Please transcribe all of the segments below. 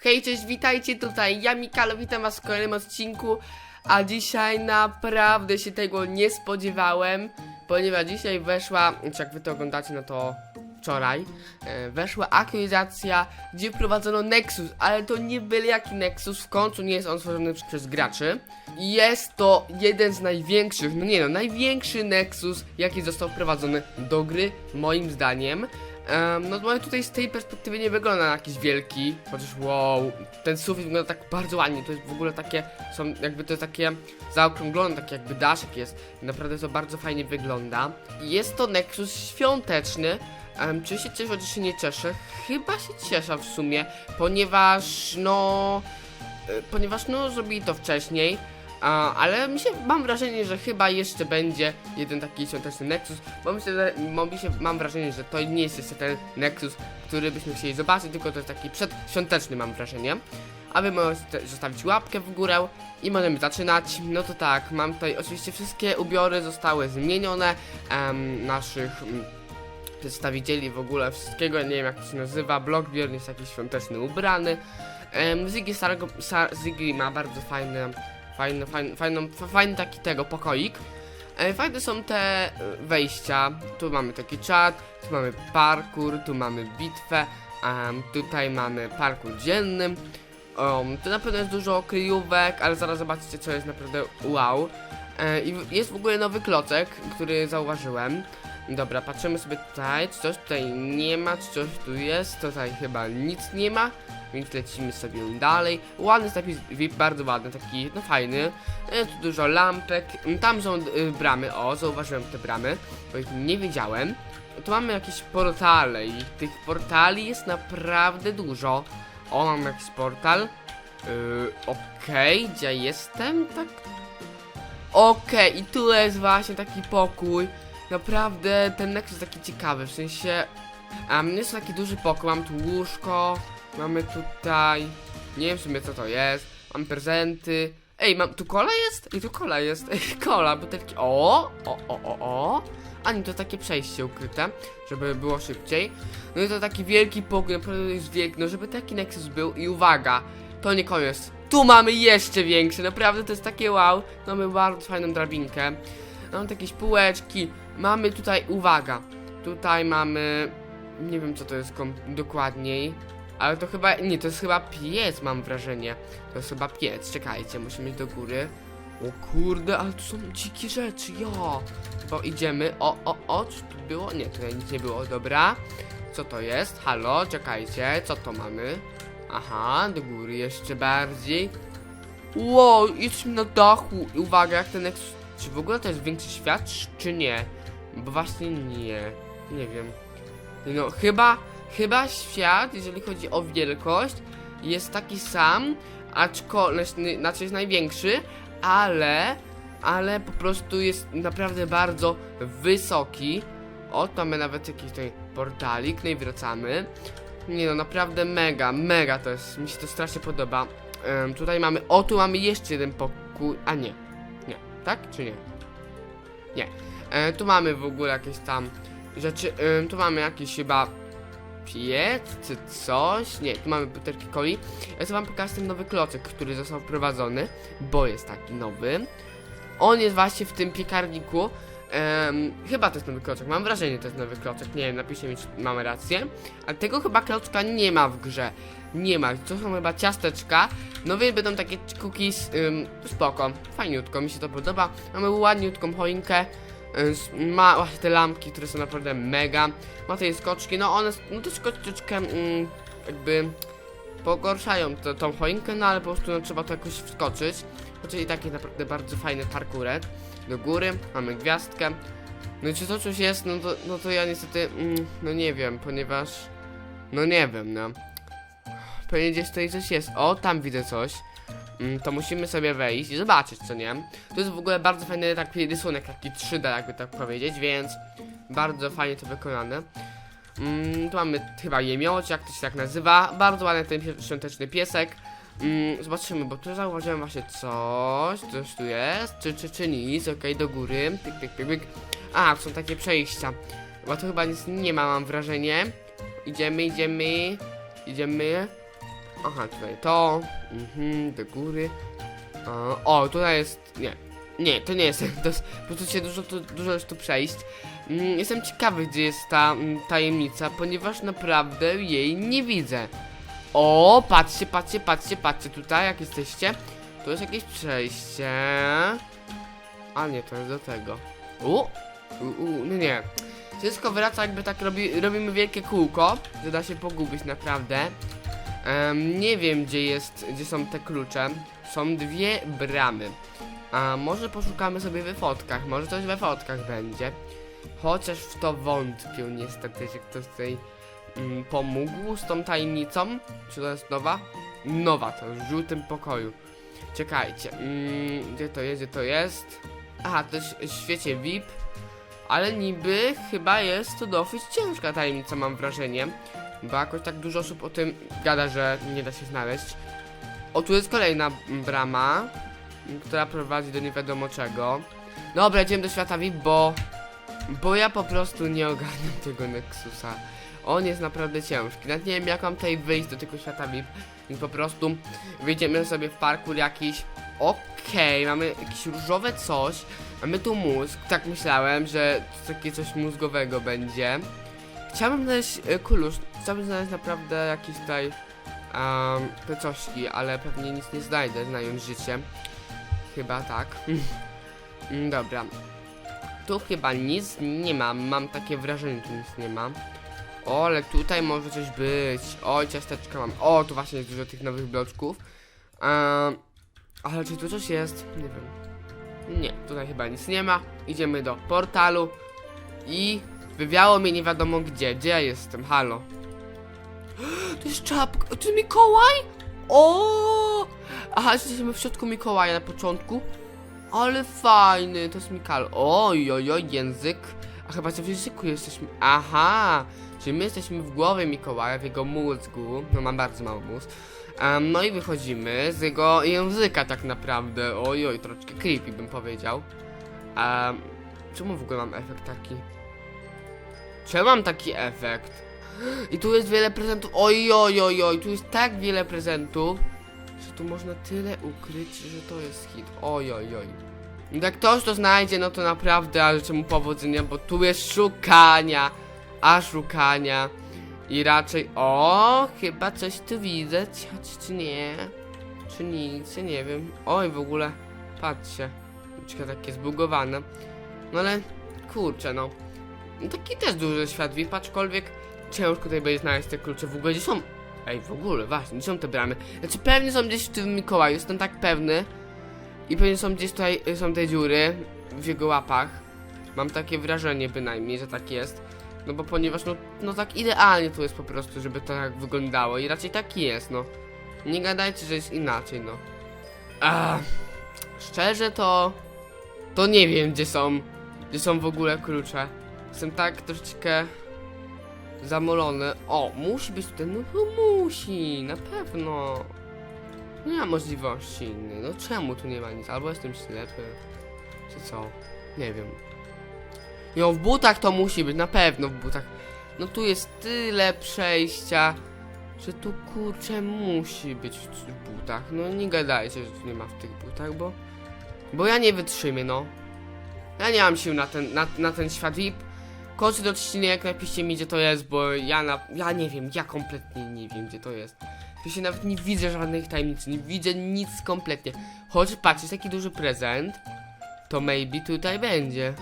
Hej, cześć, witajcie tutaj, ja Mikalo, witam was w kolejnym odcinku. A dzisiaj naprawdę się tego nie spodziewałem Ponieważ dzisiaj weszła, jak wy to oglądacie, no to wczoraj e, Weszła aktualizacja, gdzie wprowadzono Nexus Ale to nie byle jaki Nexus, w końcu nie jest on stworzony przez graczy. Jest to jeden z największych, no nie no, największy Nexus, jaki został wprowadzony do gry, moim zdaniem Em, no bo tutaj z tej perspektywy nie wygląda na jakiś wielki, chociaż wow, ten sufit wygląda tak bardzo ładnie, to jest w ogóle takie, są jakby to jest takie zaokrąglone, tak jakby daszek jest, naprawdę to bardzo fajnie wygląda. Jest to Nexus świąteczny, em, czy się cieszę, czy się nie cieszę? Chyba się cieszę w sumie, ponieważ no, e, ponieważ no zrobili to wcześniej, a, ale mi się, mam wrażenie, że chyba jeszcze będzie jeden taki świąteczny Nexus, bo myślę, że mi się, mam wrażenie, że to nie jest jeszcze ten Nexus, który byśmy chcieli zobaczyć, tylko to jest taki przedświąteczny mam wrażenie. A wy zostawić łapkę w górę i możemy zaczynać. No to tak, mam tutaj oczywiście wszystkie ubiory zostały zmienione, em, naszych mm, przedstawicieli w ogóle wszystkiego, nie wiem jak to się nazywa, Blockbeard jest jakiś świąteczny ubrany. Um, Ziggy, starego, sa, Ziggy ma bardzo fajny, fajny, fajny, fajny taki tego pokoik. E, Fajne są te e, wejścia. Tu mamy taki czat, tu mamy parkour, tu mamy bitwę, em, tutaj mamy parkour dzienny. Um, tu na pewno jest dużo kryjówek, ale zaraz zobaczycie co jest naprawdę wow. E, I jest w ogóle nowy klocek, który zauważyłem. Dobra, patrzymy sobie tutaj, czy coś tutaj nie ma, czy coś tu jest, tutaj chyba nic nie ma, więc lecimy sobie dalej. Ładny zapis VIP, bardzo ładny, taki, no fajny. E, tu dużo lampek, Mm, tam są y, bramy, o, zauważyłem te bramy, bo ich nie wiedziałem. Tu mamy jakieś portale i tych portali jest naprawdę dużo. O, mam jakiś portal. Yy, Okej, gdzie jestem? Tak. Okej, i tu jest właśnie taki pokój. Naprawdę ten Nexus jest taki ciekawy, w sensie. Um, jest taki duży pokój, mam tu łóżko, mamy tutaj. Nie wiem w sumie co to jest. Mam prezenty. Ej, mam tu kola jest? Ej, tu kola jest. Ej, kola, butelki. O, o, o, o, o. A nie, to takie przejście ukryte, żeby było szybciej. No i to taki wielki pokój, naprawdę jest wielki, no żeby taki Nexus był i uwaga, to nie koniec. Tu mamy jeszcze większy, naprawdę to jest takie wow. Mamy bardzo fajną drabinkę. Mamy takie półeczki. Mamy tutaj, uwaga, tutaj mamy, nie wiem co to jest dokładniej, ale to chyba, nie, to jest chyba piec mam wrażenie. To jest chyba piec, czekajcie, musimy iść do góry. O kurde, ale tu są dzikie rzeczy, jo. Bo idziemy, o, o, o, czy tu było? Nie, tutaj nic nie było, dobra. Co to jest? Halo, czekajcie, co to mamy? Aha, do góry jeszcze bardziej. Wow, jesteśmy na dachu. I uwaga, jak ten Nexus... Czy w ogóle to jest większy świat, czy nie? Bo właśnie nie. Nie wiem. No, chyba... Chyba świat, jeżeli chodzi o wielkość, jest taki sam, aczkolwiek, znaczy jest największy, ale... Ale po prostu jest naprawdę bardzo wysoki. O, mamy nawet jakiś tutaj portalik, no i wracamy. Nie no, naprawdę mega, mega to jest, mi się to strasznie podoba. Em, tutaj mamy, o tu mamy jeszcze jeden pokój, a nie, nie, tak czy nie? Nie. E, tu mamy w ogóle jakieś tam rzeczy, em, tu mamy jakiś chyba piec czy coś, nie, tu mamy butelki coli. Ja chcę wam pokazać ten nowy klocek, który został wprowadzony, bo jest taki nowy. On jest właśnie w tym piekarniku. Em, chyba to jest nowy klocek, mam wrażenie, że to jest nowy klocek, nie wiem, napiszcie mi, czy mamy rację. Ale tego chyba klocka nie ma w grze. Nie ma, to są chyba ciasteczka. No więc będą takie cookies, ym, spoko, fajniutko, mi się to podoba. Mamy ładniutką choinkę. S- Ma właśnie te lampki, które są naprawdę mega. Ma te skoczki, no one, no to troszeczkę ym, jakby pogorszają to, tą choinkę, no ale po prostu no, trzeba to jakoś wskoczyć. Chociaż i tak jest naprawdę bardzo fajny parkurek. Do góry, mamy gwiazdkę. No czy to coś jest, no to, no to ja niestety, mm, no nie wiem, ponieważ, no nie wiem, no. Pewnie gdzieś tutaj coś jest. O, tam widzę coś. Mm, to musimy sobie wejść i zobaczyć, co nie? To jest w ogóle bardzo fajny taki rysunek, taki 3D, jakby tak powiedzieć, więc bardzo fajnie to wykonane. Mm, tu mamy chyba jemioć, jak to się tak nazywa. Bardzo ładny ten świąteczny piesek. Mm, zobaczymy, bo tu zauważyłem właśnie coś. Coś tu jest. Czy, czy, czy nic? Okej, do góry. Pyk, pyk, pyk. A, są takie przejścia. Bo tu chyba nic nie ma, mam wrażenie. Idziemy, idziemy. Idziemy. Aha, tutaj to. Mhm, do góry. O, o, tutaj jest. Nie. Nie, to nie jest. To po prostu się dużo, tu, dużo już tu przejść. Mm, Jestem ciekawy, gdzie jest ta mm, tajemnica, ponieważ naprawdę jej nie widzę. O, patrzcie, patrzcie, patrzcie, patrzcie tutaj, jak jesteście. Tu jest jakieś przejście. A nie, to jest do tego. U, u, u no nie. Wszystko wraca jakby tak robi, robimy wielkie kółko, że da się pogubić naprawdę. Em, nie wiem gdzie jest, gdzie są te klucze. Są dwie bramy. A może poszukamy sobie we fotkach, może coś we fotkach będzie. Chociaż w to wątpię niestety, że ktoś tutaj mm, pomógł z tą tajemnicą. Czy to jest nowa? Nowa, to w żółtym pokoju. Czekajcie, mm, gdzie to jest, gdzie to jest? Aha, to jest w świecie VIP. Ale niby chyba jest to dosyć ciężka tajemnica, mam wrażenie. Bo jakoś tak dużo osób o tym gada, że nie da się znaleźć. O, tu jest kolejna brama, która prowadzi do nie wiadomo czego. Dobra, idziemy do świata VIP, bo... Bo ja po prostu nie ogarniam tego Nexusa. On jest naprawdę ciężki. Nawet nie wiem jak mam tutaj wyjść do tego świata VIP. Więc po prostu wyjdziemy sobie w parkour jakiś. Okej, mamy jakieś różowe coś. Mamy tu mózg. Tak myślałem, że takie coś mózgowego będzie. Chciałbym znaleźć y, kulusz. Chciałbym znaleźć naprawdę jakieś tutaj um, te cośki, ale pewnie nic nie znajdę, znając życie. Chyba tak. Mm, Dobra. Tu chyba nic nie mam. Mam takie wrażenie, że nic nie ma. O, ale tutaj może coś być. Oj, ciasteczka mam. O, tu właśnie jest dużo tych nowych bloczków. Um, ale czy tu coś jest? Nie wiem. Nie, tutaj chyba nic nie ma. Idziemy do portalu. I wywiało mnie nie wiadomo gdzie. Gdzie ja jestem? Halo. To jest czapka. To jest Mikołaj? O! Aha, jesteśmy w środku Mikołaja na początku. Ale fajny, to jest Mikal. Oj, oj, oj, język. A chyba że w języku jesteśmy. Aha! Czyli my jesteśmy w głowie Mikołaja, w jego mózgu. No mam bardzo mały mózg. Em, no i wychodzimy z jego języka tak naprawdę. Oj, oj, troszeczkę creepy bym powiedział. Um, czemu w ogóle mam efekt taki? Czemu mam taki efekt? I tu jest wiele prezentów. Oj, oj, oj, oj, tu jest tak wiele prezentów, że tu można tyle ukryć, że to jest hit. Oj, oj, oj. Jak ktoś to znajdzie, no to naprawdę, życzę mu powodzenia, bo tu jest szukania, a szukania. I raczej, o, chyba coś tu widzę, choć czy nie, czy nic, nie wiem. Oj, w ogóle, patrzcie, Czeka takie zbugowane. No ale, kurczę, no. Taki też duży świat VIP, aczkolwiek ciężko tutaj będzie znaleźć te klucze. W ogóle gdzie są? Ej, w ogóle, właśnie, gdzie są te bramy? Znaczy pewnie są gdzieś w tym Mikołaju, jestem tak pewny. I pewnie są gdzieś tutaj, y, są te dziury w jego łapach. Mam takie wrażenie bynajmniej, że tak jest. No bo ponieważ, no, no tak idealnie tu jest po prostu, żeby to tak wyglądało. I raczej tak jest, no. Nie gadajcie, że jest inaczej, no. Ach, szczerze to... To nie wiem, gdzie są... Gdzie są w ogóle klucze. Jestem tak troszeczkę... Zamolony. O, musi być tutaj, no to musi, na pewno. Nie ma możliwości innej. No czemu tu nie ma nic? Albo jestem ślepy, czy co? Nie wiem. No w butach to musi być, na pewno w butach. No tu jest tyle przejścia, że tu kurczę musi być w butach. No nie gadajcie, że tu nie ma w tych butach, bo... Bo ja nie wytrzymię, no. Ja nie mam sił na ten, na, na ten świat. Kończę do odcinek, napiszcie mi gdzie to jest, bo ja na, ja nie wiem, ja kompletnie nie wiem gdzie to jest. Tu się nawet nie widzę żadnych tajemnic, nie widzę nic kompletnie. Choć patrz, jest taki duży prezent, to maybe tutaj będzie.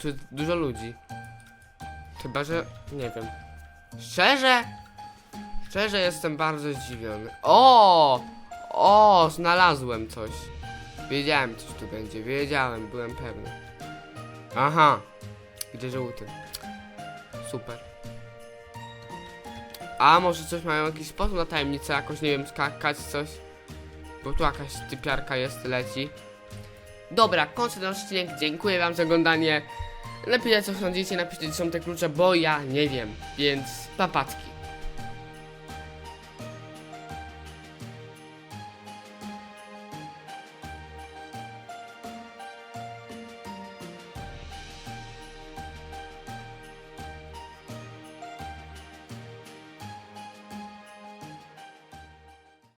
Tu jest dużo ludzi. Chyba, że, nie wiem. Szczerze? Szczerze jestem bardzo zdziwiony. O! O, znalazłem coś. Wiedziałem coś tu będzie, wiedziałem, byłem pewny. Aha, gdzie żółty? Super. A może coś mają jakiś sposób na tajemnicę, jakoś nie wiem, skakać coś? Bo tu jakaś typiarka jest, leci. Dobra, kończę ten odcinek, dziękuję wam za oglądanie. Napiszcie co sądzicie, napiszcie gdzie są te klucze, bo ja nie wiem, więc papatki.